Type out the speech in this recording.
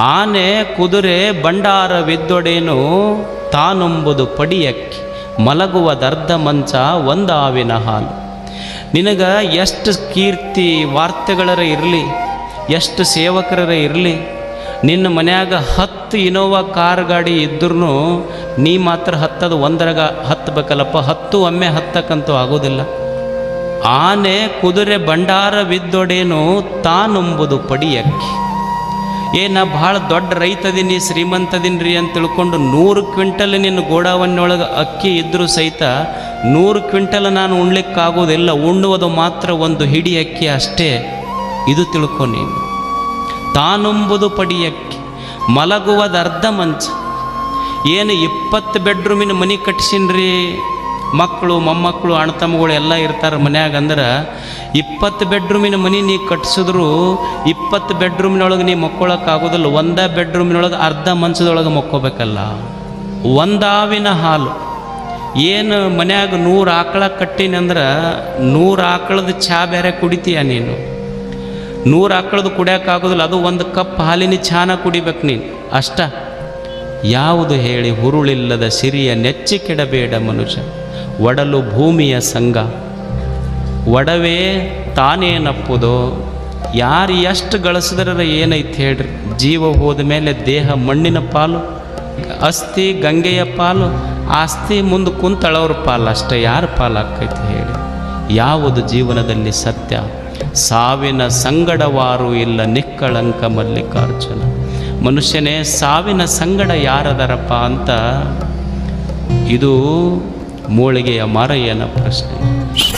ಆನೆ ಕುದುರೆ ಬಂಡಾರವಿದ್ದೊಡೇನು ತಾನೊಂಬುದು ಪಡಿಯಕ್ಕಿ ಮಲಗುವದರ್ಧ ಮಂಚ ಒಂದಾವಿನ ಹಾಲು. ನಿನಗ ಎಷ್ಟು ಕೀರ್ತಿ ವಾರ್ತೆಗಳರ ಇರಲಿ, ಎಷ್ಟು ಸೇವಕರರ ಇರಲಿ, ನಿನ್ನ ಮನ್ಯಾಗ ಹತ್ತು ಇನೋವಾ ಕಾರ್ ಗಾಡಿ ಇದ್ರೂ ನೀ ಮಾತ್ರ ಹತ್ತದು ಒಂದರಗ ಹತ್ತಬೇಕಲ್ಲಪ್ಪ ಹತ್ತು ಒಮ್ಮೆ ಹತ್ತಕ್ಕಂತೂ ಆಗೋದಿಲ್ಲ. ಆನೆ ಕುದುರೆ ಬಂಡಾರವಿದ್ದೊಡೇನು ತಾನೊಂಬುದು ಪಡಿಯಕ್ಕಿ. ಏ ನಾ ಭಾಳ ದೊಡ್ಡ ರೈತದೀನಿ, ಶ್ರೀಮಂತದಿನ್ರಿ ಅಂತ ತಿಳ್ಕೊಂಡು ನೂರು ಕ್ವಿಂಟಲ್ ನಿನ್ನ ಗೋಡಾವನ್ನೊಳಗೆ ಅಕ್ಕಿ ಇದ್ದರೂ ಸಹಿತ ನೂರು ಕ್ವಿಂಟಲ್ ನಾನು ಉಣ್ಲಿಕ್ಕಾಗೋದಿಲ್ಲ. ಉಣ್ಣುವುದು ಮಾತ್ರ ಒಂದು ಹಿಡಿ ಅಕ್ಕಿ ಅಷ್ಟೇ. ಇದು ತಿಳ್ಕೊ ನೀನು. ಪಡಿ ಅಕ್ಕಿ ಮಲಗುವುದು ಅರ್ಧ ಮಂಚ. ಏನು ಇಪ್ಪತ್ತು ಬೆಡ್ರೂಮಿನ ಮನೆ ಕಟ್ಸಿನ್ರಿ? ಮಕ್ಕಳು, ಮೊಮ್ಮಕ್ಕಳು ಅಣ್ಣ ತಮ್ಮಗಳು ಎಲ್ಲ ಇರ್ತಾರೆ ಮನ್ಯಾಗ ಅಂದ್ರೆ ಇಪ್ಪತ್ತು ಬೆಡ್ರೂಮಿನ ಮನೆ ನೀ ಕಟ್ಸಿದ್ರು ಇಪ್ಪತ್ತು ಬೆಡ್ರೂಮಿನೊಳಗೆ ನೀ ಮಕ್ಕೊಳಕ್ಕಾಗೋದಿಲ್ಲ ಒಂದೇ ಬೆಡ್ರೂಮಿನೊಳಗೆ ಅರ್ಧ ಮಂಚದೊಳಗೆ ಮಕ್ಕೋಬೇಕಲ್ಲ. ಒಂದಾವಿನ ಹಾಲು. ಏನು ಮನ್ಯಾಗ ನೂರು ಆಕಳ ಕಟ್ಟಿನಿ ಅಂದ್ರೆ ನೂರು ಆಕಳದ ಚಹಾ ಬೇರೆ ಕುಡಿತೀಯ ನೀನು? ನೂರು ಆಕಳದು ಕುಡಿಯೋಕ್ಕಾಗೋದಿಲ್ಲ ಅದು ಒಂದು ಕಪ್ ಹಾಲಿನ ಚಾನ ಕುಡಿಬೇಕು ನೀನು. ಅಷ್ಟ. ಯಾವುದು ಹೇಳಿ ಹುರುಳಿಲ್ಲದ ಸಿರಿಯ ನೆಚ್ಚಿಕೆಡಬೇಡ ಮನುಷ್ಯ. ಒಡಲು ಭೂಮಿಯ ಸಂಘ. ಒಡವೆ ತಾನೇನಪ್ಪುದೋ ಯಾರು ಎಷ್ಟು ಗಳಿಸಿದ್ರೆ ಏನೈತೆ ಹೇಳ್ರಿ? ಜೀವ ಹೋದ ಮೇಲೆ ದೇಹ ಮಣ್ಣಿನ ಪಾಲು, ಅಸ್ಥಿ ಗಂಗೆಯ ಪಾಲು, ಆಸ್ತಿ ಮುಂದೆ ಕುಂತಳವ್ರ ಪಾಲು ಅಷ್ಟೇ. ಯಾರ ಪಾಲು ಆಕೈತಿ ಹೇಳಿ? ಯಾವುದು ಜೀವನದಲ್ಲಿ ಸತ್ಯ? ಸಾವಿನ ಸಂಗಡವಾರು ಇಲ್ಲ ನಿಕ್ಕಳಂಕ ಮಲ್ಲಿಕಾರ್ಜುನ. ಮನುಷ್ಯನೇ, ಸಾವಿನ ಸಂಗಡ ಯಾರದರಪ್ಪ ಅಂತ ಇದು ಮೂಳಿಗೆಯ ಮಾರಯ್ಯನ ಪ್ರಶ್ನೆ.